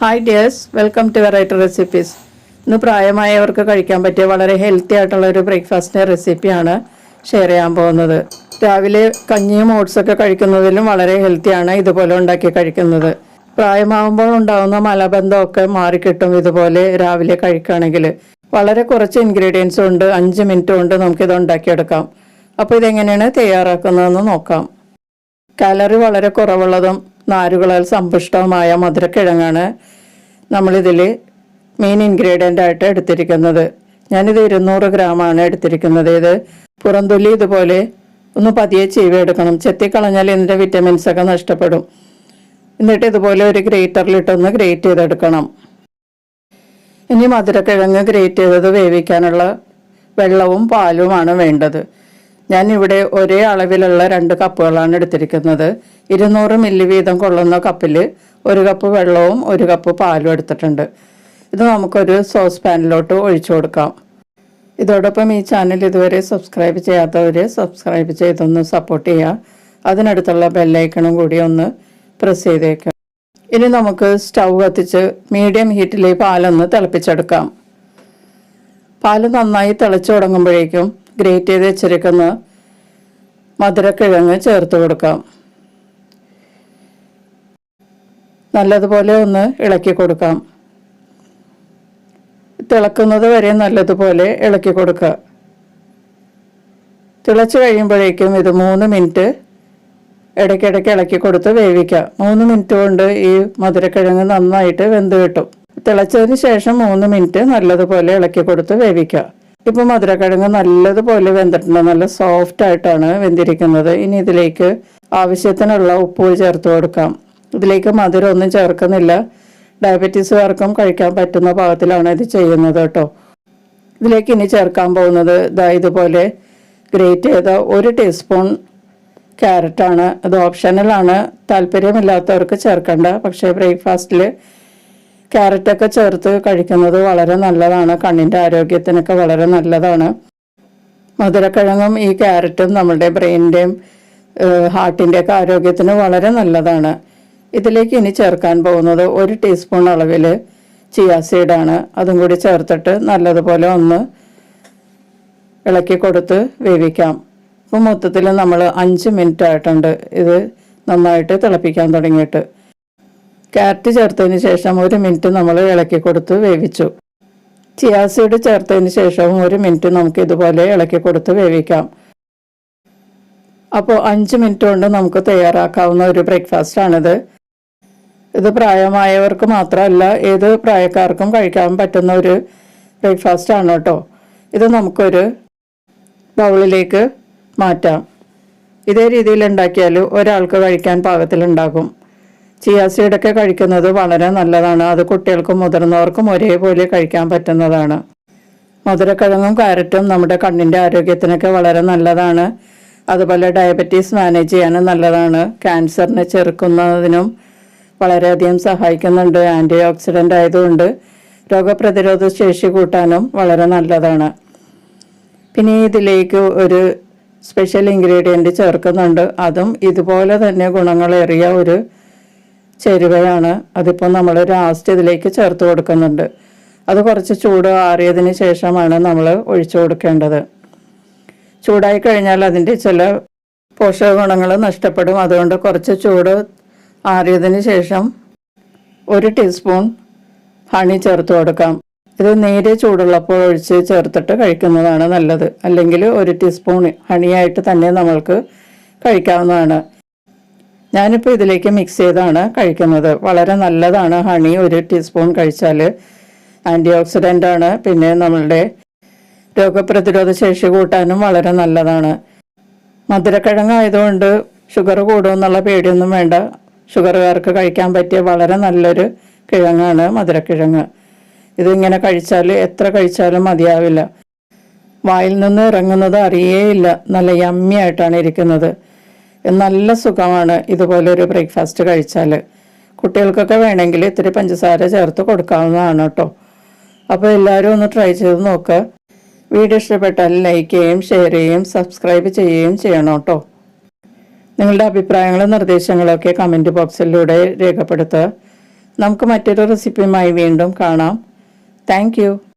Hi dears welcome to variety recipes ഇന്ന് പ്രായമായവർക്ക് കഴിക്കാൻ പറ്റിയ വളരെ ഹെൽത്തി ആയിട്ടുള്ള ഒരു ബ്രേക്ക്ഫാസ്റ്റിന്റെ റെസിപ്പിയാണ് ഷെയർ ചെയ്യാൻ പോകുന്നത്. രാവിലെ കഞ്ഞിയും ഓട്സൊക്കെ കഴിക്കുന്നതിലും വളരെ ഹെൽത്തിയാണ് ഇതുപോലെ ഉണ്ടാക്കി കഴിക്കുന്നത്. പ്രായമാകുമ്പോൾ ഉണ്ടാകുന്ന മലബന്ധമൊക്കെ മാറിക്കിട്ടും ഇതുപോലെ രാവിലെ കഴിക്കുകയാണെങ്കിൽ. വളരെ കുറച്ച് ഇൻഗ്രീഡിയൻസ് ഉണ്ട് അഞ്ച് മിനിറ്റ് കൊണ്ട് നമുക്കിത് ഉണ്ടാക്കിയെടുക്കാം. അപ്പോൾ ഇതെങ്ങനെയാണ് തയ്യാറാക്കുന്നതെന്ന് നോക്കാം. കാലറി വളരെ കുറവുള്ളതും നാരുകളാൽ സമ്പുഷ്ടമായ മധുരക്കിഴങ്ങാണ് നമ്മളിതിൽ മെയിൻ ഇൻഗ്രീഡിയന്റ് ആയിട്ട് എടുത്തിരിക്കുന്നത്. ഞാനിത് ഇരുന്നൂറ് ഗ്രാമാണ് എടുത്തിരിക്കുന്നത്. ഇത് പുറന്തൊലി ഇതുപോലെ ഒന്ന് പതിയെ ചീവെടുക്കണം ചെത്തിക്കളഞ്ഞാൽ ഇതിന്റെ വിറ്റമിൻസൊക്കെ നഷ്ടപ്പെടും. എന്നിട്ട് ഇതുപോലെ ഒരു ഗ്രേറ്ററിലിട്ടൊന്ന് ഗ്രേറ്റ് ചെയ്തെടുക്കണം. ഇനി മധുരക്കിഴങ്ങ് ഗ്രേറ്റ് ചെയ്തത് വേവിക്കാനുള്ള വെള്ളവും പാലുമാണ് വേണ്ടത്. ഞാൻ ഇവിടെ ഒരേ അളവിലുള്ള രണ്ട് കപ്പുകളാണ് എടുത്തിരിക്കുന്നത്. ഇരുന്നൂറ് മില്ലി വീതം കൊള്ളുന്ന കപ്പിൽ ഒരു കപ്പ് വെള്ളവും ഒരു കപ്പ് പാലും എടുത്തിട്ടുണ്ട്. ഇത് നമുക്കൊരു സോസ് പാനിലോട്ട് ഒഴിച്ചു കൊടുക്കാം. ഇതോടൊപ്പം ഈ ചാനൽ ഇതുവരെ സബ്സ്ക്രൈബ് ചെയ്യാത്തവർ സബ്സ്ക്രൈബ് ചെയ്തൊന്ന് സപ്പോർട്ട് ചെയ്യുക. അതിനടുത്തുള്ള ബെല്ലൈക്കണും കൂടി ഒന്ന് പ്രസ് ചെയ്തേക്കാം ഇനി നമുക്ക് സ്റ്റൗ കത്തിച്ച് മീഡിയം ഹീറ്റിൽ പാലൊന്ന് തിളപ്പിച്ചെടുക്കാം. പാൽ നന്നായി തിളച്ചു തുടങ്ങുമ്പോഴേക്കും ഗ്രേറ്റ് ചെയ്ത് വെച്ചിരിക്കുന്ന മധുരക്കിഴങ്ങ് ചേർത്ത് കൊടുക്കാം. നല്ലതുപോലെ ഒന്ന് ഇളക്കി കൊടുക്കാം. തിളക്കുന്നത് വരെ നല്ലതുപോലെ ഇളക്കി കൊടുക്കുക. തിളച്ച് കഴിയുമ്പോഴേക്കും ഇത് മൂന്ന് മിനിറ്റ് ഇടയ്ക്കിടയ്ക്ക് ഇളക്കി കൊടുത്ത് വേവിക്കുക മൂന്ന് മിനിറ്റ് കൊണ്ട് ഈ മധുരക്കിഴങ്ങ് നന്നായിട്ട് വെന്ത് കിട്ടും. തിളച്ചതിന് ശേഷം മൂന്ന് മിനിറ്റ് നല്ലതുപോലെ ഇളക്കി കൊടുത്ത് വേവിക്കുക ഇപ്പം മധുരക്കിഴങ്ങ് നല്ലതുപോലെ വെന്തിട്ടുണ്ട്. നല്ല സോഫ്റ്റ് ആയിട്ടാണ് വെന്തിരിക്കുന്നത്. ഇനി ഇതിലേക്ക് ആവശ്യത്തിനുള്ള ഉപ്പ് ചേർത്ത് കൊടുക്കാം. ഇതിലേക്ക് മധുരം ഒന്നും ചേർക്കുന്നില്ല. ഡയബറ്റീസുകാർക്കും കഴിക്കാൻ പറ്റുന്ന പാകത്തിലാണ് ഇത് ചെയ്യുന്നത് കേട്ടോ. ഇതിലേക്ക് ഇനി ചേർക്കാൻ പോകുന്നത് ഇതാ ഇതുപോലെ ഗ്രേറ്റ് ചെയ്ത ഒരു ടീസ്പൂൺ ക്യാരറ്റാണ് അത് ഓപ്ഷനലാണ് താല്പര്യമില്ലാത്തവർക്ക് ചേർക്കേണ്ട. പക്ഷേ ബ്രേക്ക്ഫാസ്റ്റിൽ ക്യാരറ്റൊക്കെ ചേർത്ത് കഴിക്കുന്നത് വളരെ നല്ലതാണ്. കണ്ണിന്റെ ആരോഗ്യത്തിനൊക്കെ വളരെ നല്ലതാണ്. മധുരക്കിഴങ്ങും ഈ ക്യാരറ്റും നമ്മുടെ ബ്രെയിനിന്റെയും ഹാർട്ടിന്റെയൊക്കെ ആരോഗ്യത്തിന് വളരെ നല്ലതാണ്. ഇതിലേക്ക് ഇനി ചേർക്കാൻ പോകുന്നത് ഒരു ടീസ്പൂൺ അളവിൽ ചിയാ സീഡാണ്. അതും കൂടി ചേർത്തിട്ട് നല്ലതുപോലെ ഒന്ന് ഇളക്കി കൊടുത്ത് വേവിക്കാം. അപ്പോൾ മൊത്തത്തിൽ നമ്മൾ അഞ്ച് മിനിറ്റ് ആയിട്ടുണ്ട് ഇത് നന്നായിട്ട് തിളപ്പിക്കാൻ തുടങ്ങിയിട്ട്. ക്യാരറ്റ് ചേർത്തതിന് ശേഷം ഒരു മിനിറ്റ് നമ്മൾ ഇളക്കി കൊടുത്ത് വേവിച്ചു. ചിയാസീഡ് ചേർത്തതിന് ശേഷവും ഒരു മിനിറ്റ് നമുക്ക് ഇതുപോലെ ഇളക്കി കൊടുത്ത് വേവിക്കാം. അപ്പോൾ അഞ്ച് മിനിറ്റ് കൊണ്ട് നമുക്ക് തയ്യാറാക്കാവുന്ന ഒരു ബ്രേക്ക്ഫാസ്റ്റ് ആണിത്. ഇത് പ്രായമായവർക്ക് മാത്രമല്ല ഏത് പ്രായക്കാർക്കും കഴിക്കാൻ പറ്റുന്ന ഒരു ബ്രേക്ക്ഫാസ്റ്റ് ആണ് കേട്ടോ. ഇത് നമുക്കൊരു ബൗളിലേക്ക് മാറ്റാം. ഇതേ രീതിയിൽ ഉണ്ടാക്കിയാൽ ഒരാൾക്ക് കഴിക്കാൻ പാകത്തിലുണ്ടാകും. ചിയാ സീഡൊക്കെ കഴിക്കുന്നത് വളരെ നല്ലതാണ്. അത് കുട്ടികൾക്കും മുതിർന്നവർക്കും ഒരേപോലെ കഴിക്കാൻ പറ്റുന്നതാണ്. മധുരക്കിഴങ്ങും കാരറ്റും നമ്മുടെ കണ്ണിന്റെ ആരോഗ്യത്തിനൊക്കെ വളരെ നല്ലതാണ്. അതുപോലെ ഡയബറ്റീസ് മാനേജ് ചെയ്യാനും നല്ലതാണ്. ക്യാൻസറിനെ ചെറുക്കുന്നതിനും വളരെയധികം സഹായിക്കുന്നുണ്ട്. ആന്റി ഓക്സിഡന്റ് ആയതുകൊണ്ട് രോഗപ്രതിരോധ ശേഷി കൂട്ടാനും വളരെ നല്ലതാണ്. പിന്നെ ഇതിലേക്ക് ഒരു സ്പെഷ്യൽ ഇൻഗ്രീഡിയന്റ് ചേർക്കുന്നുണ്ട്. അതും ഇതുപോലെ തന്നെ ഗുണങ്ങളേറിയ ഒരു ചേരുവയാണ്. അതിപ്പോൾ നമ്മൾ ലാസ്റ്റ് ഇതിലേക്ക് ചേർത്ത് കൊടുക്കുന്നുണ്ട്. അത് കുറച്ച് ചൂട് ആറിയതിന് ശേഷമാണ് നമ്മൾ ഒഴിച്ചു കൊടുക്കേണ്ടത്. ചൂടായി കഴിഞ്ഞാൽ അതിന്റെ ചില പോഷക ഗുണങ്ങൾ നഷ്ടപ്പെടും. അതുകൊണ്ട് കുറച്ച് ചൂട് ആറിയതിന് ശേഷം ഒരു ടീസ്പൂൺ ഹണി ചേർത്ത് കൊടുക്കാം. ഇത് നേരെ ചൂടുള്ളപ്പോൾ ഒഴിച്ച് ചേർത്തിട്ട് കഴിക്കുന്നതാണ് നല്ലത്. അല്ലെങ്കിൽ ഒരു ടീസ്പൂൺ ഹണിയായിട്ട് തന്നെ നമ്മൾക്ക് കഴിക്കാവുന്നതാണ്. ഞാനിപ്പോൾ ഇതിലേക്ക് മിക്സ് ചെയ്താണ് കഴിക്കുന്നത്. വളരെ നല്ലതാണ്. ഹണി ഒരു ടീസ്പൂൺ കഴിച്ചാൽ ആന്റി ഓക്സിഡന്റ് ആണ്. പിന്നെ നമ്മളുടെ രോഗപ്രതിരോധ ശേഷി കൂട്ടാനും വളരെ നല്ലതാണ്. മധുരക്കിഴങ്ങായതുകൊണ്ട് ഷുഗർ കൂടുമെന്നുള്ള പേടിയൊന്നും വേണ്ട. ഷുഗറുകാർക്ക് കഴിക്കാൻ പറ്റിയ വളരെ നല്ലൊരു കിഴങ്ങാണ് മധുരക്കിഴങ്ങ്. ഇതിങ്ങനെ കഴിച്ചാൽ എത്ര കഴിച്ചാലും മതിയാവില്ല. വായിൽ നിന്ന് ഇറങ്ങുന്നത് അറിയേയില്ല. നല്ല യമ്മി ആയിട്ടാണ് ഇരിക്കുന്നത്. നല്ല സുഖമാണ് ഇതുപോലെ ഒരു ബ്രേക്ക്ഫാസ്റ്റ് കഴിച്ചാൽ കുട്ടികൾക്കൊക്കെ വേണമെങ്കിൽ ഇത്തിരി പഞ്ചസാര ചേർത്ത് കൊടുക്കാവുന്നതാണ് കേട്ടോ. അപ്പോൾ എല്ലാവരും ഒന്ന് ട്രൈ ചെയ്ത് നോക്കുക വീഡിയോ ഇഷ്ടപ്പെട്ടാൽ ലൈക്ക് ചെയ്യുകയും ഷെയർ ചെയ്യുകയും സബ്സ്ക്രൈബ് ചെയ്യുകയും ചെയ്യണം കേട്ടോ. നിങ്ങളുടെ അഭിപ്രായങ്ങളും നിർദ്ദേശങ്ങളൊക്കെ കമന്റ് ബോക്സിലൂടെ രേഖപ്പെടുത്തുക. നമുക്ക് മറ്റൊരു റെസിപ്പിയുമായി വീണ്ടും കാണാം. താങ്ക്